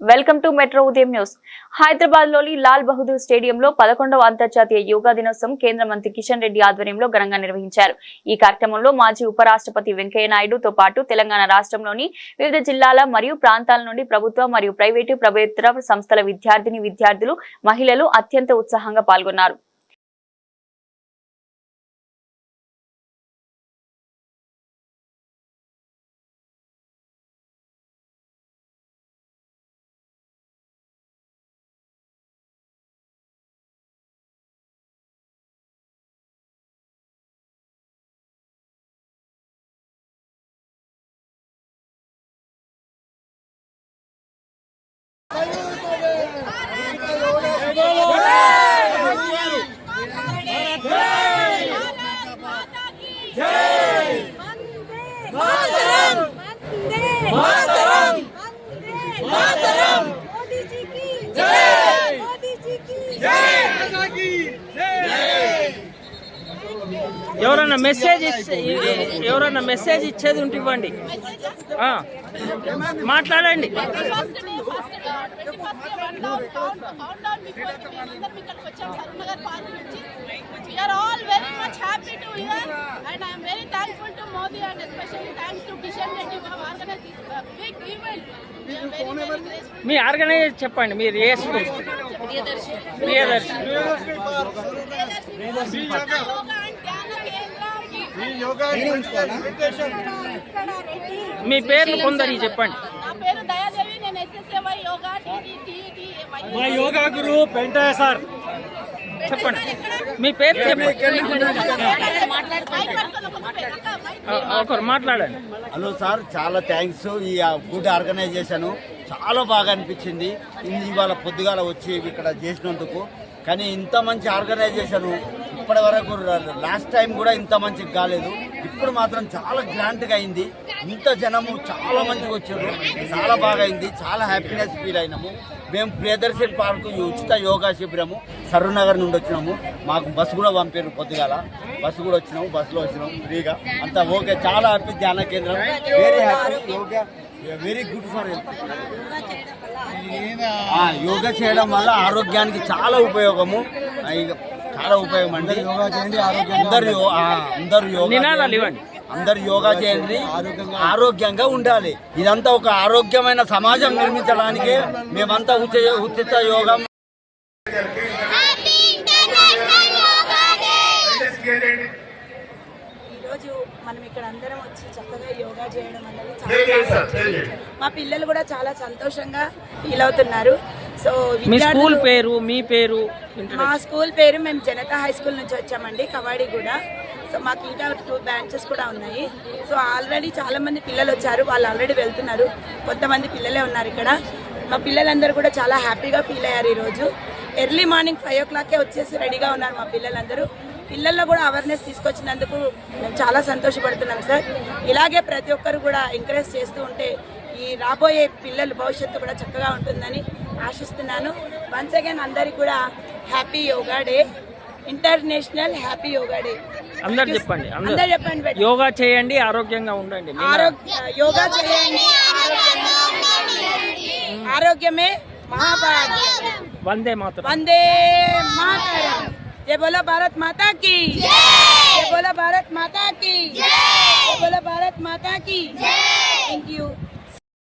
Welcome to metro ఉదయం news. హైదరాబాద్లోని లాల్ బహదూర్ స్టేడియంలో పదకొండవ అంతర్జాతీయ యోగా దినోత్సవం కేంద్ర మంత్రి కిషన్ రెడ్డి ఆధ్వర్యంలో ఘనంగా నిర్వహించారు. ఈ కార్యక్రమంలో మాజీ ఉపరాష్ట్రపతి వెంకయ్య నాయుడుతో పాటు తెలంగాణ రాష్ట్రంలోని వివిధ జిల్లాల మరియు ప్రాంతాల నుండి ప్రభుత్వ మరియు ప్రైవేటు ప్రభుత్వ సంస్థల విద్యార్థిని విద్యార్థులు మహిళలు అత్యంత ఉత్సాహంగా పాల్గొన్నారు. Day one down count count down before మేమందరం ఇక్కడికి వచ్చాం కరీంనగర్ పార్క్ నుంచి we are all very much happy to here and I'm very thankful to Modi and especially thanks to Kishan Reddy for organize this big event very very graceful me organize చెప్పండి మీరు ఏ school Priyadarshi. Priyadarshi and ధ్యాన కేంద్రం ఇక్కడ రెడ్డి మీ పేర్లు కొందరు చెప్పండి. నా పేరు దయాదేవి నేను ఎస్ఎస్ఏవై యోగా టీటీ టీటీ మా యోగా గురువు పెంటయ్య సార్. చెప్పండి. మీ పేరు ఒకరు మాట్లాడండి. హలో సార్ చాలా థ్యాంక్స్. ఈ గుడ్ ఆర్గనైజేషన్ చాలా బాగా అనిపించింది. ఇది ఇవాళ పొద్దుగాల వచ్చి ఇక్కడ చేసినందుకు. కానీ ఇంత మంచి ఆర్గనైజేషన్ ఇప్పటి వరకు లాస్ట్ టైం కూడా ఇంత మంచిగా కాలేదు. ఇప్పుడు మాత్రం చాలా గ్రాండ్గా అయింది. ఇంత జనము చాలా మంచిగా వచ్చారు. చాలా బాగా అయింది. చాలా హ్యాపీనెస్ ఫీల్ అయినాము. మేము ప్రియదర్శన్ పార్క్ ఉచిత యోగా శిబిరము సరూనగర్ నుండి వచ్చినాము. మాకు బస్సు కూడా పంపారు పొద్దుగాల. బస్సు కూడా వచ్చినాము. బస్సులో వచ్చినాము ఫ్రీగా. అంతా ఓకే. చాలా హ్యాపీ ధ్యాన కేంద్రం. Very happy yoga very good for health yoga చేయడం వల్ల ఆరోగ్యానికి చాలా ఉపయోగము. చాలా ఉపయోగం అండి. యోగా చేయండి అందరు అందరు యోగా నినాదాలు చేయండి. ఇవ్వండి. అందరు యోగా చేయండి. ఆరోగ్యంగా ఉండాలి. ఇదంతా ఒక ఆరోగ్యమైన సమాజం నిర్మించడానికి మేమంతా ఉచిత ఉచిత యోగా. ఈరోజు మనం ఇక్కడ అందరం వచ్చి చక్కగా యోగా చేయడం అనేది చాలా సంతోషం. మా పిల్లలు కూడా చాలా సంతోషంగా ఫీల్ అవుతున్నారు. సో మీ స్కూల్ పేరు మీ పేరు మా స్కూల్ పేరు మేము జనతా హై స్కూల్ నుంచి వచ్చామండి కవాడి కూడా సో మాకు ఇంకా టూ బ్రాంచెస్ కూడా ఉన్నాయి. సో ఆల్రెడీ చాలా మంది పిల్లలు వచ్చారు వాళ్ళు ఆల్రెడీ వెళ్తున్నారు. కొంతమంది పిల్లలే ఉన్నారు ఇక్కడ. మా పిల్లలందరూ కూడా చాలా హ్యాపీగా ఫీల్ అయ్యారు ఈరోజు. ఎర్లీ మార్నింగ్ ఫైవ్ ఓ క్లాకే వచ్చేసి రెడీగా ఉన్నారు మా పిల్లలందరూ. పిల్లల్లో కూడా అవేర్నెస్ తీసుకొచ్చినందుకు మేము చాలా సంతోషపడుతున్నాం సార్ ఇలాగే ప్రతి ఒక్కరు కూడా ఎంకరేజ్ చేస్తూ ఉంటే ఈ రాబోయే పిల్లల భవిష్యత్తు కూడా చక్కగా ఉంటుందని ఆశిస్తున్నాను. వన్స్ అగైన్ అందరికి కూడా happy yoga day international happy yoga day అందరు చెప్పండి అందరు. చెప్పండి యోగా చేయండి ఆరోగ్యంగా ఉండండి. యోగా చేయండి ఆరోగ్యమే. మహాభారతం. వందే మాతరం. వందే మాతరం. జయ బోలో భారత్ మాతా కి. జయ బోలో భారత్ మాతా కి. జయ బోలో భారత్ మాతా కి. Thank you